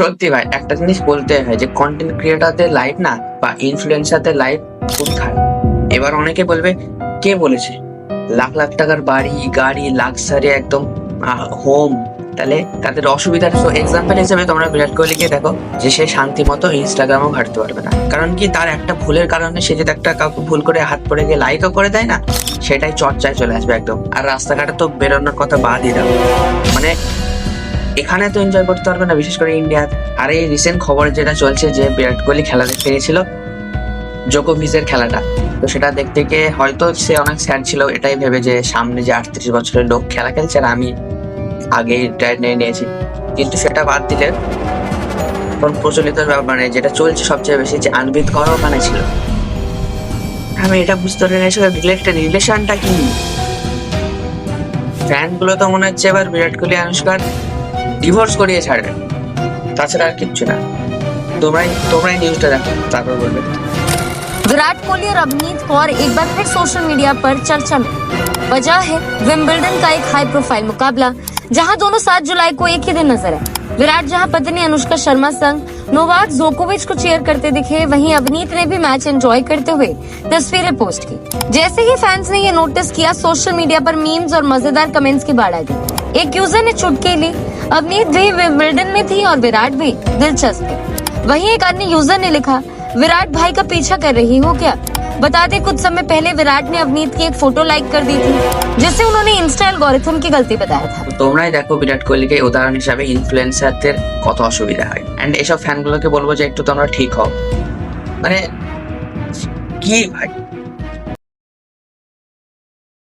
সত্যি ভাই, একটা জিনিস বলতে হয় যে কন্টেন্ট ক্রিয়েটারদের লাইফ না বা ইনফ্লুয়েন্সারদের লাইফ খুব খারাপ। এবার অনেকে বলবে, কে বলেছে? লাখ লাখ টাকার বাড়ি, গাড়ি লাক্সারি একদম হোম তাহলে তাদের অসুবিধাটা তো এক্সাম্পল হিসেবে তোমরা বিরাট কোহলিকে দেখো, যে সে শান্তি মতো ইনস্টাগ্রামও ঘাটতে পারবে না। কারণ কি, তার একটা ভুলের কারণে সে যদি একটা কাউকে ভুল করে হাত পড়ে গিয়ে লাইকও করে দেয় না, সেটাই চর্চায় চলে আসবে একদম। আর রাস্তাঘাটে তো বেরোনোর কথা বাদই দাও। মানে এখানে তো এনজয় করতে পারবে না, বিশেষ করে ইন্ডিয়াতে আর এই রিসেন্ট খবর যেটা চলছে যে বিরাট কোহলি খেলা দেখতে গেছিল জোকোভিচের খেলাটা। তো সেটা দেখতে গিয়ে হয়তো সে অনেক স্যাড ছিল, এটাই ভেবে যে সামনে যে আটত্রিশ বছরের লোক খেলা খেলছে, আর আমি আগে রিটায়ার নিয়ে নিয়েছি। কিন্তু সেটা বাদ দিলে এখন প্রচলিত মানে যেটা চলছে সবচেয়ে বেশি যে আনবিত করা ওখানে ছিল। আমি এটা বুঝতে পারি না রিলেটেড রিলেশনটা কি? ফ্যানগুলো তো মনে হচ্ছে এবার বিরাট কোহলি অনুষ্কার ডিভোর্স করিয়ে ছাড়বে তাছাড়া আর কিচ্ছু না তোমরাই তোমরাই নিউজটা দেখো তারপর বলবে विराट कोहली और अवनीत कौर एक बार फिर सोशल मीडिया पर चर्चा में वजह है विंबलडन का एक हाई प्रोफाइल मुकाबला जहां दोनों 7 जुलाई को एक ही दिन नजर आए विराट जहां पत्नी अनुष्का शर्मा संग नोवाक जोकोविच को चेयर करते दिखे वहीं अवनीत ने भी मैच एंजॉय करते हुए तस्वीरें पोस्ट की जैसे ही फैंस ने ये नोटिस किया सोशल मीडिया पर मीम्स और मजेदार कमेंट्स की बाढ़ आ गई एक यूजर ने चुटकी ली अवनीत भी विंबलडन में थी और विराट भी दिलचस्प है वहीं एक अन्य यूजर ने लिखा विराट भाई का पीछा कर रही हो क्या बता दें कुछ समय पहले विराट ने अवनीत की एक फोटो लाइक कर दी थी जिसे उन्होंने इंस्टा एल्गोरिथम की गलती बताया था তোমরাই দেখো বিরাট কোহলিকে উদাহরণ হিসাবে ইনফ্লুয়েন্সারদের কত অসুবিধা হয় অ্যান্ড এসব ফ্যানগুলোকে বলবো যে একটু তোমরা ঠিক হও মানে কি ভাই